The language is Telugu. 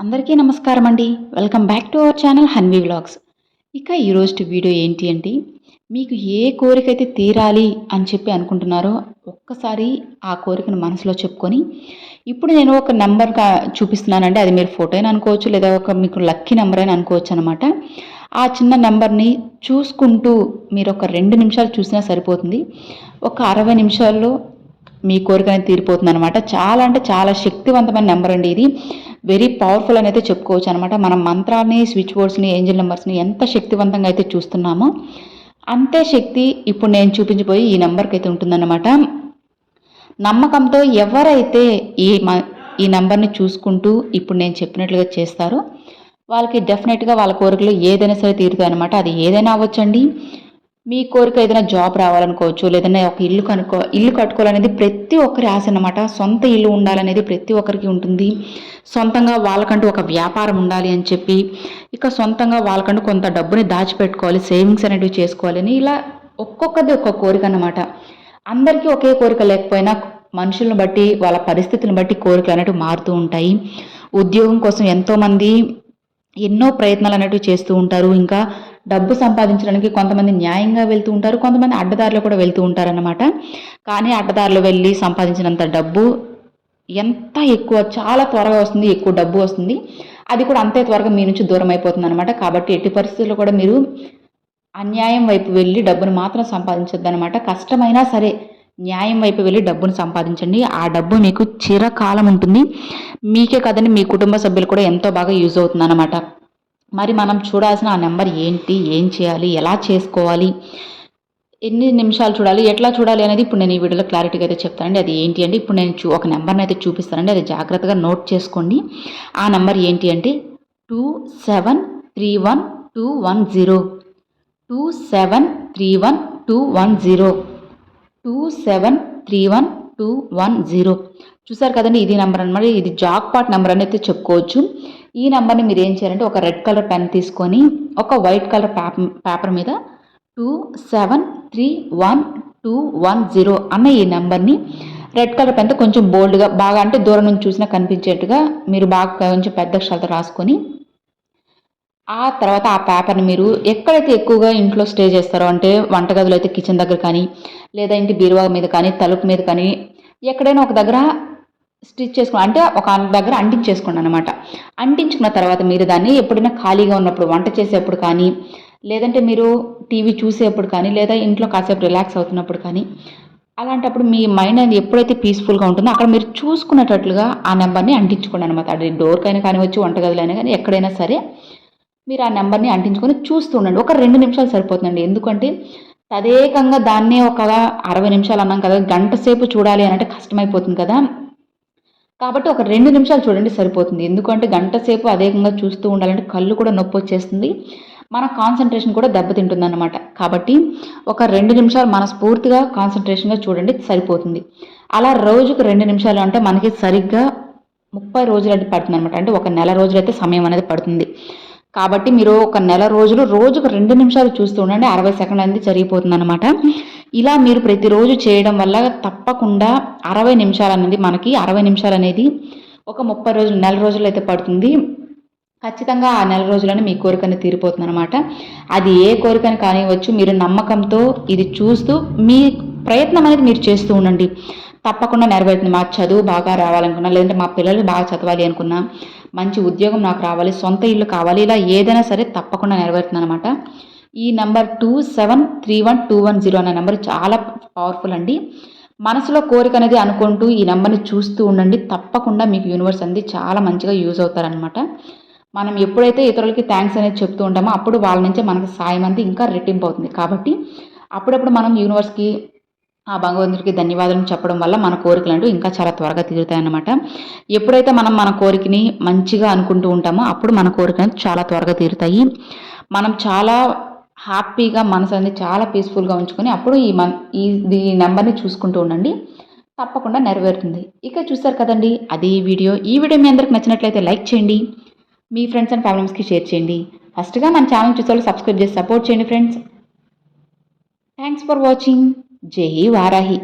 అందరికీ నమస్కారం అండి. Welcome back to our channel Hanvi vlogs ఇక ఈరోజు వీడియో ఏంటి అంటే మీకు ఏ కోరిక అయితే తీరాలి అని చెప్పి అనుకుంటున్నారో ఒక్కసారి ఆ కోరికను మనసులో చెప్పుకొని ఇప్పుడు నేను ఒక నెంబర్ చూపిస్తున్నానండి. అది మీరు ఫోటో అయినా అనుకోవచ్చు లేదా ఒక మీకు లక్కీ నెంబర్ అయినా అనుకోవచ్చు అనమాట ఆ చిన్న నెంబర్ని చూసుకుంటూ మీరు ఒక రెండు నిమిషాలు చూసినా సరిపోతుంది. ఒక అరవై నిమిషాల్లో మీ కోరిక అనేది తీరిపోతుంది అనమాట చాలా అంటే చాలా శక్తివంతమైన నెంబర్ అండి ఇది. వెరీ పవర్ఫుల్ అని అయితే చెప్పుకోవచ్చు అనమాట మనం మంత్రాన్ని స్విచ్ బోర్డ్స్ని ఏంజిల్ నెంబర్స్ని ఎంత శక్తివంతంగా అయితే చూస్తున్నామో అంతే శక్తి ఇప్పుడు నేను చూపించిపోయి ఈ నెంబర్కి అయితే ఉంటుందన్నమాట. నమ్మకంతో ఎవరైతే ఈ ఈ నెంబర్ని చూసుకుంటూ ఇప్పుడు నేను చెప్పినట్లుగా చేస్తారో వాళ్ళకి డెఫినెట్గా వాళ్ళ కోరికలు ఏదైనా సరే తీరుతాయి అనమాట అది ఏదైనా అవ్వచ్చండి. మీ కోరిక ఏదైనా జాబ్ రావాలనుకోవచ్చు లేదన్నా ఒక ఇల్లు కనుక్కో ఇల్లు కట్టుకోవాలనేది ప్రతి ఒక్కరి ఆశ అనమాట సొంత ఇల్లు ఉండాలనేది ప్రతి ఒక్కరికి ఉంటుంది. సొంతంగా వాళ్ళకంటూ ఒక వ్యాపారం ఉండాలి అని చెప్పి ఇక సొంతంగా వాళ్ళకంటూ కొంత డబ్బుని దాచిపెట్టుకోవాలి సేవింగ్స్ అనేటివి చేసుకోవాలని ఇలా ఒక్కొక్కది ఒక్కొక్క కోరిక అన్నమాట. అందరికీ ఒకే కోరిక లేకపోయినా మనుషులను బట్టి వాళ్ళ పరిస్థితులను బట్టి కోరికలు అనేటివి మారుతూ ఉంటాయి. ఉద్యోగం కోసం ఎంతోమంది ఎన్నో ప్రయత్నాలు అనేటివి చేస్తూ ఉంటారు. ఇంకా డబ్బు సంపాదించడానికి కొంతమంది న్యాయంగా వెళ్తూ ఉంటారు కొంతమంది అడ్డదారిలో కూడా వెళ్తూ ఉంటారన్నమాట. కానీ అడ్డదారిలో వెళ్ళి సంపాదించినంత డబ్బు ఎంత ఎక్కువ చాలా త్వరగా వస్తుంది ఎక్కువ డబ్బు వస్తుంది. అది కూడా అంతే త్వరగా మీ నుంచి దూరం అయిపోతుంది అనమాట కాబట్టి ఎట్టి పరిస్థితుల్లో కూడా మీరు అన్యాయం వైపు వెళ్ళి డబ్బును మాత్రం సంపాదించొద్దు అనమాట కష్టమైనా సరే న్యాయం వైపు వెళ్ళి డబ్బును సంపాదించండి. ఆ డబ్బు మీకు చిరకాలం ఉంటుంది. మీకే కదండి మీ కుటుంబ సభ్యులు కూడా ఎంతో బాగా యూజ్ అవుతుంది అనమాట మరి మనం చూడాల్సిన ఆ నెంబర్ ఏంటి ఏం చేయాలి ఎలా చేసుకోవాలి? ఎన్ని నిమిషాలు చూడాలి ఎట్లా చూడాలి అనేది ఇప్పుడు నేను ఈ వీడియోలో క్లారిటీగా అయితే చెప్తానండి. అది ఏంటి అంటే ఇప్పుడు నేను చూ ఒక నెంబర్ని అయితే చూపిస్తానండి. అది జాగ్రత్తగా నోట్ చేసుకోండి. ఆ నెంబర్ ఏంటి అంటే two seven three one two one zero. Two seven three one two one zero. Two seven three one two one zero. చూసారు కదండి ఇది నెంబర్ అనమాట ఇది జాక్ పాట్ నెంబర్ అని అయితే చెప్పుకోవచ్చు. ఈ నెంబర్ని మీరు ఏం చేయాలంటే ఒక రెడ్ కలర్ పెన్ తీసుకొని ఒక వైట్ కలర్ పేపర్ మీద two seven three one two one zero అన్న ఈ నెంబర్ని రెడ్ కలర్ పెన్తో కొంచెం బోల్డ్గా బాగా అంటే దూరం నుంచి చూసినా కనిపించేట్టుగా మీరు బాగా కొంచెం పెద్ద అక్షరాలతో రాసుకొని ఆ తర్వాత ఆ పేపర్ని మీరు ఎక్కడైతే ఎక్కువగా ఇంట్లో స్టే చేస్తారో అంటే వంటగదిలో అయితే కిచెన్ దగ్గర కానీ లేదా ఇంటి బీరువా మీద కానీ తలుపు మీద కానీ ఎక్కడైనా ఒక దగ్గర స్టిచ్ చేసుకుని అంటే ఒక దగ్గర అంటించేసుకోండి అనమాట అంటించుకున్న తర్వాత మీరు దాన్ని ఎప్పుడైనా ఖాళీగా ఉన్నప్పుడు వంట చేసేప్పుడు కానీ లేదంటే మీరు టీవీ చూసేప్పుడు కానీ లేదా ఇంట్లో కాసేపు రిలాక్స్ అవుతున్నప్పుడు కానీ అలాంటప్పుడు మీ మైండ్ అనేది ఎప్పుడైతే పీస్ఫుల్గా ఉంటుందో అక్కడ మీరు చూసుకునేటట్లుగా ఆ నెంబర్ని అంటించుకోండి అనమాట అది డోర్కైనా కానివచ్చు వంటగదిలైనా కానీ ఎక్కడైనా సరే మీరు ఆ నెంబర్ని అంటించుకొని చూస్తూ ఉండండి. ఒక రెండు నిమిషాలు సరిపోతుందండి. ఎందుకంటే తదేకంగా దాన్నే ఒక అరవై నిమిషాలు అన్నాం కదా గంట సేపు చూడాలి అని అంటే కష్టమైపోతుంది కదా. కాబట్టి ఒక రెండు నిమిషాలు చూడండి సరిపోతుంది. ఎందుకంటే గంట సేపు అదేకంగా చూస్తూ ఉండాలంటే కళ్ళు కూడా నొప్పి వచ్చేస్తుంది. మన కాన్సన్ట్రేషన్ కూడా దెబ్బతింటుంది అనమాట కాబట్టి ఒక రెండు నిమిషాలు మనస్ఫూర్తిగా కాన్సన్ట్రేషన్గా చూడండి సరిపోతుంది. అలా రోజుకు రెండు నిమిషాలు అంటే మనకి సరిగ్గా ముప్పై రోజులు అంటే పడుతుంది అనమాట అంటే ఒక నెల రోజులు అయితే సమయం అనేది పడుతుంది. కాబట్టి మీరు ఒక నెల రోజులు రోజుకు రెండు నిమిషాలు చూస్తూ ఉండండి. అరవై సెకండ్ అనేది జరిగిపోతుంది అనమాట ఇలా మీరు ప్రతిరోజు చేయడం వల్ల తప్పకుండా అరవై నిమిషాలు అనేది మనకి అరవై నిమిషాలు అనేది ఒక ముప్పై రోజులు నెల రోజులు అయితే పడుతుంది. ఖచ్చితంగా ఆ నెల రోజులను మీ కోరికని తీరిపోతుంది అనమాట అది ఏ కోరికని కానివ్వచ్చు మీరు నమ్మకంతో ఇది చూస్తూ మీ ప్రయత్నం అనేది మీరు చేస్తూ ఉండండి. తప్పకుండా నెరవేరుతుంది. మా చదువు బాగా రావాలనుకున్నా లేదంటే మా పిల్లలు బాగా చదవాలి అనుకున్నా మంచి ఉద్యోగం నాకు రావాలి సొంత ఇల్లు కావాలి ఇలా ఏదైనా సరే తప్పకుండా నెరవేరుతుంది అనమాట ఈ number two seven three one two one zero అనే నెంబర్ చాలా పవర్ఫుల్ అండి. మనసులో కోరిక అనేది అనుకుంటూ ఈ నెంబర్ని చూస్తూ ఉండండి. తప్పకుండా మీకు యూనివర్స్ అనేది చాలా మంచిగా యూజ్ అవుతారనమాట మనం ఎప్పుడైతే ఇతరులకి థ్యాంక్స్ అనేది చెప్తూ ఉంటామో అప్పుడు వాళ్ళ నుంచే మనకు సాయం అనేది ఇంకా రెట్టింపు అవుతుంది. కాబట్టి అప్పుడప్పుడు మనం యూనివర్స్కి ఆ భగవంతుడికి ధన్యవాదాలు చెప్పడం వల్ల మన కోరికలు అంటూ ఇంకా చాలా త్వరగా తీరుతాయన్నమాట. ఎప్పుడైతే మనం మన కోరికని మంచిగా అనుకుంటూ ఉంటామో అప్పుడు మన కోరికలు చాలా త్వరగా తీరుతాయి. మనం చాలా హ్యాపీగా మనసు అనేది చాలా పీస్ఫుల్గా ఉంచుకొని అప్పుడు ఈ మన్ ఈ ఈ నెంబర్ని చూసుకుంటూ ఉండండి. తప్పకుండా నెరవేరుతుంది. ఇక చూస్తారు కదండి అది ఈ వీడియో. ఈ వీడియో మీ అందరికి నచ్చినట్లయితే లైక్ చేయండి. మీ ఫ్రెండ్స్ అండ్ ఫ్యామిలీస్కి షేర్ చేయండి. ఫస్ట్గా మన ఛానల్ చూసే సబ్స్క్రైబ్ చేసి సపోర్ట్ చేయండి ఫ్రెండ్స్. Thanks for watching. జై వారాహి.